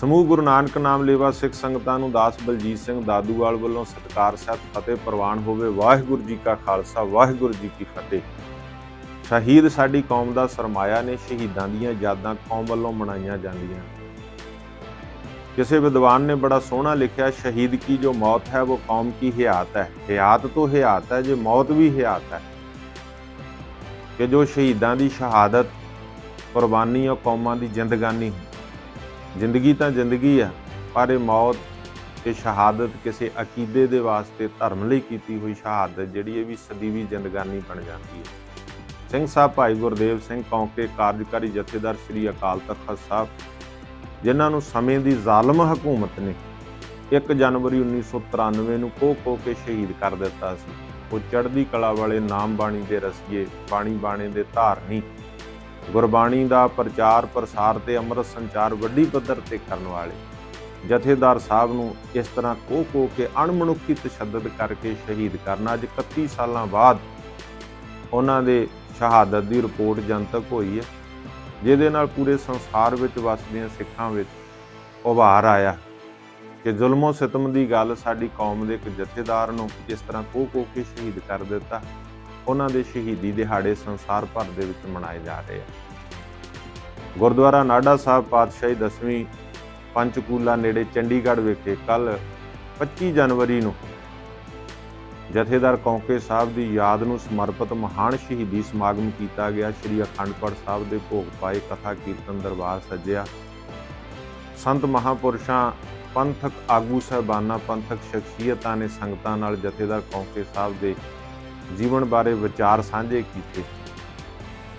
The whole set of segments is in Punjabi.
ਸਮੂਹ ਗੁਰੂ ਨਾਨਕ ਨਾਮ ਲੇਵਾ ਸਿੱਖ ਸੰਗਤਾਂ ਨੂੰ ਦਾਸ ਬਲਜੀਤ ਸਿੰਘ ਦਾਦੂਵਾਲ ਵੱਲੋਂ ਸਤਿਕਾਰ, ਸਹਿਤ ਫਤਿਹ ਪ੍ਰਵਾਨ ਹੋਵੇ। ਵਾਹਿਗੁਰੂ ਜੀ ਕਾ ਖਾਲਸਾ, ਵਾਹਿਗੁਰੂ ਜੀ ਕੀ ਫਤਿਹ। ਸ਼ਹੀਦ ਸਾਡੀ ਕੌਮ ਦਾ ਸਰਮਾਇਆ ਨੇ, ਸ਼ਹੀਦਾਂ ਦੀਆਂ ਯਾਦਾਂ ਕੌਮ ਵੱਲੋਂ ਮਨਾਈਆਂ ਜਾਂਦੀਆਂ ਕਿਸੇ ਵਿਦਵਾਨ ਨੇ ਬੜਾ ਸੋਹਣਾ ਲਿਖਿਆ, ਸ਼ਹੀਦ ਕੀ ਜੋ ਮੌਤ ਹੈ, ਉਹ ਕੌਮ ਕੀ ਹਿਆਤ ਹੈ? ਹਯਾਤ ਤੋਂ ਹਿਆਤ ਹੈ, ਜੇ ਮੌਤ ਵੀ ਹਿਆਤ ਹੈ। ਕਿ ਜੋ ਸ਼ਹੀਦਾਂ ਦੀ ਸ਼ਹਾਦਤ, ਕੁਰਬਾਨੀ ਉਹ ਕੌਮਾਂ ਦੀ ਜ਼ਿੰਦਗਾਨੀ ਜ਼ਿੰਦਗੀ ਤਾਂ ਜ਼ਿੰਦਗੀ ਆ, ਪਰ ਇਹ ਮੌਤ ਤੇ ਸ਼ਹਾਦਤ ਕਿਸੇ ਅਕੀਦੇ ਦੇ ਵਾਸਤੇ ਧਰਮ ਲਈ ਕੀਤੀ ਹੋਈ ਸ਼ਹਾਦਤ ਜਿਹੜੀ ਇਹ ਵੀ ਸਦੀਵੀ ਜ਼ਿੰਦਗਾਨੀ ਬਣ ਜਾਂਦੀ ਹੈ। ਸਿੰਘ ਸਾਹਿਬ ਭਾਈ ਗੁਰਦੇਵ ਸਿੰਘ ਕੌਂਕੇ ਕਾਰਜਕਾਰੀ ਜਥੇਦਾਰ ਸ੍ਰੀ ਅਕਾਲ ਤਖਤ ਸਾਹਿਬ, ਜਿਨ੍ਹਾਂ ਨੂੰ ਸਮੇਂ ਦੀ ਜ਼ਾਲਮ ਹਕੂਮਤ ਨੇ 1 ਜਨਵਰੀ 1993 ਨੂੰ ਕੋਹ ਕੋਹ ਕੇ ਸ਼ਹੀਦ ਕਰ ਦਿੱਤਾ ਸੀ। ਉਹ ਚੜ੍ਹਦੀ ਕਲਾ ਵਾਲੇ ਨਾਮ ਬਾਣੀ ਦੇ ਰਸੀਏ ਬਾਣੀ ਬਾਣੇ ਦੇ ਧਾਰਨੀ ਗੁਰਬਾਣੀ ਦਾ ਪ੍ਰਚਾਰ ਪ੍ਰਸਾਰ ਤੇ ਅੰਮ੍ਰਿਤ ਸੰਚਾਰ ਵੱਡੀ ਪੱਧਰ ਤੇ ਕਰਨ ਵਾਲੇ। ਜਥੇਦਾਰ ਸਾਹਿਬ ਨੂੰ ਇਸ ਤਰ੍ਹਾਂ ਕੋਹ ਕੋਹ ਕੇ ਅਣਮਨੁੱਖੀ ਤਸ਼ੱਦਦ ਕਰਕੇ ਸ਼ਹੀਦ ਕਰਨਾ। ਅੱਜ 31 ਸਾਲਾਂ ਬਾਅਦ ਉਹਨਾਂ ਦੇ ਸ਼ਹਾਦਤ ਦੀ ਰਿਪੋਰਟ ਜਨਤਕ ਹੋਈ ਹੈ, ਜਿਹਦੇ ਨਾਲ ਪੂਰੇ ਸੰਸਾਰ ਵਿੱਚ ਵਸਦੀਆਂ ਸਿੱਖਾਂ ਵਿੱਚ ਉਭਾਰ ਆਇਆ। ਕਿ ਜ਼ੁਲਮੋ ਸਿਤਮ ਦੀ ਗੱਲ ਸਾਡੀ ਕੌਮ ਦੇ ਇੱਕ ਜਥੇਦਾਰ ਨੂੰ ਇਸ ਤਰ੍ਹਾਂ ਕੋਹ ਕੋਹ ਕੇ ਸ਼ਹੀਦ ਕਰ ਦਿੱਤਾ। ਉਹਨਾਂ ਦੇ ਸ਼ਹੀਦੀ ਦਿਹਾੜੇ ਸੰਸਾਰ ਭਰ ਦੇ ਵਿੱਚ ਮਨਾਏ ਜਾ ਰਹੇ ਆ। ਗੁਰਦੁਆਰਾ ਨਾਡਾ ਸਾਹਿਬ ਪਾਤਸ਼ਾਹੀ ਦਸਵੀਂ ਪੰਚਕੂਲਾ ਨੇੜੇ ਚੰਡੀਗੜ੍ਹ ਵਿਖੇ ਕੱਲ 25 ਜਨਵਰੀ ਨੂੰ ਜਥੇਦਾਰ ਕੌਂਕੇ ਸਾਹਿਬ ਦੀ ਯਾਦ ਨੂੰ ਸਮਰਪਿਤ ਮਹਾਨ ਸ਼ਹੀਦੀ ਸਮਾਗਮ ਕੀਤਾ ਗਿਆ। ਸ੍ਰੀ ਅਖੰਡ ਪਾਠ ਸਾਹਿਬ ਦੇ ਭੋਗ ਪਾਏ ਕਥਾ ਕੀਰਤਨ ਦਰਬਾਰ ਸੱਜਿਆ। ਸੰਤ ਮਹਾਪੁਰਸ਼ਾਂ, ਪੰਥਕ ਆਗੂ ਸਹਿਬਾਨਾਂ, ਪੰਥਕ ਸ਼ਖਸੀਅਤਾਂ ਨੇ ਸੰਗਤਾਂ ਨਾਲ ਜਥੇਦਾਰ ਕੌਂਕੇ ਸਾਹਿਬ ਦੇ ਜੀਵਨ ਬਾਰੇ ਵਿਚਾਰ ਸਾਂਝੇ ਕੀਤੇ।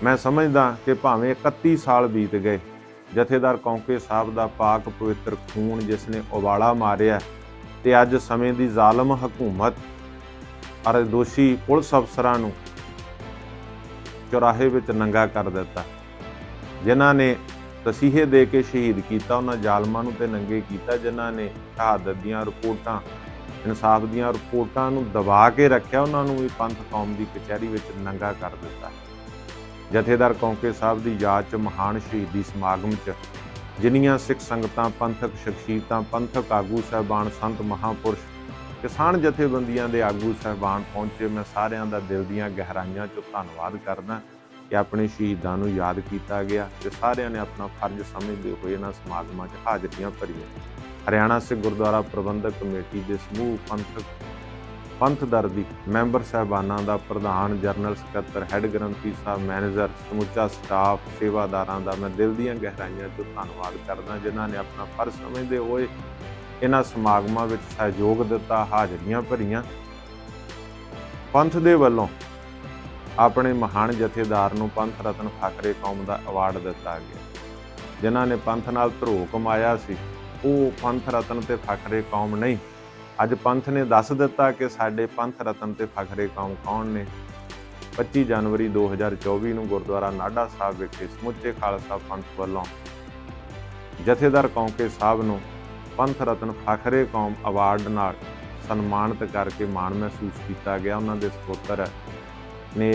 ਮੈਂ ਸਮਝਦਾ ਕਿ ਭਾਵੇਂ 31 ਸਾਲ ਬੀਤ ਗਏ, ਜਥੇਦਾਰ ਕੌਂਕੇ ਸਾਹਿਬ ਦਾ ਪਾਕ ਪਵਿੱਤਰ ਖੂਨ ਜਿਸ ਨੇ ਉਬਾਲਾ ਮਾਰਿਆ ਤੇ ਅੱਜ ਸਮੇਂ ਦੀ ਜ਼ਾਲਮ ਹਕੂਮਤ ਅਰ ਦੋਸ਼ੀ ਪੁਲਿਸ ਅਫਸਰਾਂ ਨੂੰ ਚੁਰਾਹੇ ਵਿੱਚ ਨੰਗਾ ਕਰ ਦਿੱਤਾ। ਜਿਨ੍ਹਾਂ ਨੇ ਤਸੀਹੇ ਦੇ ਕੇ ਸ਼ਹੀਦ ਕੀਤਾ, ਉਹਨਾਂ ਜ਼ਾਲਮਾਂ ਨੂੰ ਤੇ ਨੰਗੇ ਕੀਤਾ, ਜਿਨ੍ਹਾਂ ਨੇ ਸ਼ਹਾਦਤ ਦੀਆਂ ਰਿਪੋਰਟਾਂ ਇਨਸਾਫ ਦੀਆਂ ਰਿਪੋਰਟਾਂ ਨੂੰ ਦਬਾ ਕੇ ਰੱਖਿਆ, ਉਹਨਾਂ ਨੂੰ ਵੀ ਪੰਥ ਕੌਮ ਦੀ ਕਚਹਿਰੀ ਵਿੱਚ ਨੰਗਾ ਕਰ ਦਿੱਤਾ। ਜਥੇਦਾਰ ਕੌਂਕੇ ਸਾਹਿਬ ਦੀ ਯਾਦ 'ਚ ਮਹਾਨ ਸ਼ਹੀਦੀ ਸਮਾਗਮ 'ਚ ਜਿੰਨੀਆਂ ਸਿੱਖ ਸੰਗਤਾਂ, ਪੰਥਕ ਸ਼ਖਸੀਅਤਾਂ, ਪੰਥਕ ਆਗੂ ਸਹਿਬਾਨ, ਸੰਤ ਮਹਾਪੁਰਸ਼, ਕਿਸਾਨ ਜਥੇਬੰਦੀਆਂ ਦੇ ਆਗੂ ਸਹਿਬਾਨ ਪਹੁੰਚੇ, ਮੈਂ ਸਾਰਿਆਂ ਦਾ ਦਿਲ ਦੀਆਂ ਗਹਿਰਾਈਆਂ 'ਚੋਂ ਧੰਨਵਾਦ ਕਰਦਾ ਕਿ ਆਪਣੇ ਸ਼ਹੀਦਾਂ ਨੂੰ ਯਾਦ ਕੀਤਾ ਗਿਆ ਤੇ ਸਾਰਿਆਂ ਨੇ ਆਪਣਾ ਫਰਜ਼ ਸਮਝਦੇ ਹੋਏ ਇਹਨਾਂ ਸਮਾਗਮਾਂ 'ਚ ਹਾਜ਼ਰੀਆਂ ਭਰੀਆਂ। ਹਰਿਆਣਾ ਸਿੱਖ ਗੁਰਦੁਆਰਾ ਪ੍ਰਬੰਧਕ ਕਮੇਟੀ ਦੇ ਸਮੂਹ ਪੰਥਕ ਪੰਥ ਦਰ ਦੀ ਮੈਂਬਰ ਸਹਿਬਾਨਾਂ ਦਾ ਪ੍ਰਧਾਨ ਜਨਰਲ ਸਕੱਤਰ, ਹੈੱਡ ਗ੍ਰੰਥੀ ਸਾਹਿਬ, ਮੈਨੇਜਰ, ਸਮੁੱਚਾ ਸਟਾਫ, ਸੇਵਾਦਾਰਾਂ ਦਾ ਮੈਂ ਦਿਲ ਦੀਆਂ ਗਹਿਰਾਈਆਂ ਤੋਂ ਧੰਨਵਾਦ ਕਰਦਾ, ਜਿਨ੍ਹਾਂ ਨੇ ਆਪਣਾ ਫਰਜ਼ ਸਮਝਦੇ ਹੋਏ ਇਹਨਾਂ ਸਮਾਗਮਾਂ ਵਿੱਚ ਸਹਿਯੋਗ ਦਿੱਤਾ, ਹਾਜ਼ਰੀਆਂ ਭਰੀਆਂ। ਪੰਥ ਦੇ ਵੱਲੋਂ ਆਪਣੇ ਮਹਾਨ ਜਥੇਦਾਰ ਨੂੰ ਪੰਥ ਰਤਨ ਫਾਕਰੇ ਕੌਮ ਦਾ ਅਵਾਰਡ ਦਿੱਤਾ ਗਿਆ, ਜਿਨ੍ਹਾਂ ਨੇ ਪੰਥ ਨਾਲ ਧਰੋ ਕਮਾਇਆ ਸੀ। ਉਹ ਪੰਥ ਰਤਨ ਤੇ ਫਖਰੇ ਕੌਮ ਨਹੀਂ। ਅੱਜ ਪੰਥ ਨੇ ਦੱਸ ਦਿੱਤਾ ਕਿ ਸਾਡੇ ਪੰਥ ਰਤਨ ਤੇ ਫਖਰੇ ਕੌਮ ਕੌਣ ਨੇ? 25 ਜਨਵਰੀ 2024 ਨੂੰ ਗੁਰਦੁਆਰਾ ਨਾਡਾ ਸਾਹਿਬ ਵਿਖੇ ਸਮੁੱਚੇ ਖਾਲਸਾ ਪੰਥ ਵੱਲੋਂ ਜਥੇਦਾਰ ਕੌਂਕੇ ਸਾਹਿਬ ਨੂੰ ਪੰਥ ਰਤਨ ਫਖਰੇ ਕੌਮ ਅਵਾਰਡ ਨਾਲ ਸਨਮਾਨਿਤ ਕਰਕੇ ਮਾਣ ਮਹਿਸੂਸ ਕੀਤਾ ਗਿਆ। ਉਹਨਾਂ ਦੇ ਸਪੁੱਤਰ ਨੇ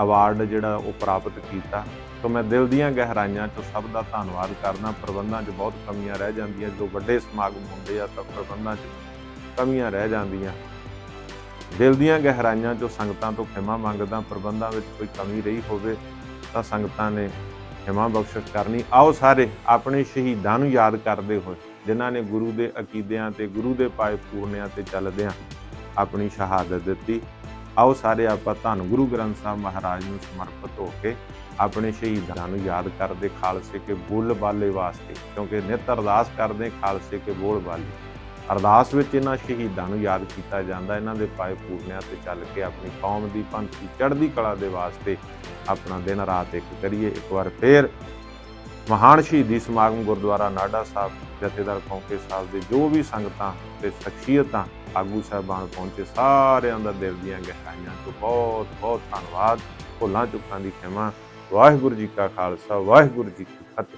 ਅਵਾਰਡ ਜਿਹੜਾ ਉਹ ਪ੍ਰਾਪਤ ਕੀਤਾ। ਸੋ ਮੈਂ ਦਿਲ ਦੀਆਂ ਗਹਿਰਾਈਆਂ 'ਚੋਂ ਸਭ ਦਾ ਧੰਨਵਾਦ ਕਰਦਾ। ਪ੍ਰਬੰਧਾਂ 'ਚ ਬਹੁਤ ਕਮੀਆਂ ਰਹਿ ਜਾਂਦੀਆਂ। ਜੋ ਵੱਡੇ ਸਮਾਗਮ ਹੁੰਦੇ ਆ, ਤਾਂ ਪ੍ਰਬੰਧਾਂ 'ਚ ਕਮੀਆਂ ਰਹਿ ਜਾਂਦੀਆਂ। ਦਿਲ ਦੀਆਂ ਗਹਿਰਾਈਆਂ 'ਚੋਂ ਸੰਗਤਾਂ ਤੋਂ ਖਿਮਾ ਮੰਗਦਾ। ਪ੍ਰਬੰਧਾਂ ਵਿੱਚ ਕੋਈ ਕਮੀ ਰਹੀ ਹੋਵੇ, ਤਾਂ ਸੰਗਤਾਂ ਨੇ ਖਿਮਾ ਬਖਸ਼ਿਸ਼ ਕਰਨੀ। ਆਓ ਸਾਰੇ ਆਪਣੇ ਸ਼ਹੀਦਾਂ ਨੂੰ ਯਾਦ ਕਰਦੇ ਹੋਏ, ਜਿਨ੍ਹਾਂ ਨੇ ਗੁਰੂ ਦੇ ਅਕੀਦਿਆਂ ਤੇ ਗੁਰੂ ਦੇ ਪਾਏ ਪੂਰਨਿਆਂ ਤੇ ਚੱਲਦਿਆਂ ਆਪਣੀ ਸ਼ਹਾਦਤ ਦਿੱਤੀ। ਆਓ ਸਾਰੇ ਆਪਾਂ ਧੰਨ ਗੁਰੂ ਗ੍ਰੰਥ ਸਾਹਿਬ ਮਹਾਰਾਜ ਨੂੰ ਸਮਰਪਿਤ ਹੋ ਕੇ ਆਪਣੇ ਸ਼ਹੀਦਾਂ ਨੂੰ ਯਾਦ ਕਰਦੇ ਖਾਲਸੇ ਕੇ ਬੋਲ ਬਾਲੇ ਵਾਸਤੇ, ਕਿਉਂਕਿ ਨਿਤ ਅਰਦਾਸ ਕਰਦੇ ਖਾਲਸੇ ਕੇ ਬੋਲ ਬਾਲੇ। ਅਰਦਾਸ ਵਿੱਚ ਇਹਨਾਂ ਸ਼ਹੀਦਾਂ ਨੂੰ ਯਾਦ ਕੀਤਾ ਜਾਂਦਾ, ਇਹਨਾਂ ਦੇ ਪਾਏ ਪੂਰਨਿਆਂ ਤੇ ਚੱਲ ਕੇ ਆਪਣੀ ਕੌਮ ਦੀ ਪੰਥ ਦੀ ਚੜ੍ਹਦੀ ਕਲਾ ਦੇ ਵਾਸਤੇ ਆਪਣਾ ਦਿਨ ਰਾਤ ਇੱਕ ਕਰੀਏ, ਇੱਕ ਵਾਰ ਫੇਰ ਮਹਾਨ ਸ਼ਹੀਦੀ ਸਮਾਗਮ ਗੁਰਦੁਆਰਾ ਨਾਡਾ ਸਾਹਿਬ, ਜਥੇਦਾਰ ਕੌਂਕੇ ਸਾਹਿਬ ਦੇ ਜੋ ਵੀ ਸੰਗਤਾਂ ਤੇ ਸ਼ਖਸੀਅਤਾਂ ਆਗੂ ਸਾਹਿਬਾਨ ਪਹੁੰਚੇ, ਸਾਰਿਆਂ ਦਾ ਦਿਲ ਦੀਆਂ ਗਹਿਰਾਈਆਂ ਤੋਂ ਬਹੁਤ ਬਹੁਤ ਧੰਨਵਾਦ। ਭੁੱਲਾਂ ਚੁੱਕਾਂ ਦੀ ਖਿਮਾ। ਵਾਹਿਗੁਰੂ ਜੀ ਕਾ ਖਾਲਸਾ, ਵਾਹਿਗੁਰੂ ਜੀ ਕੀ ਫਤਿਹ।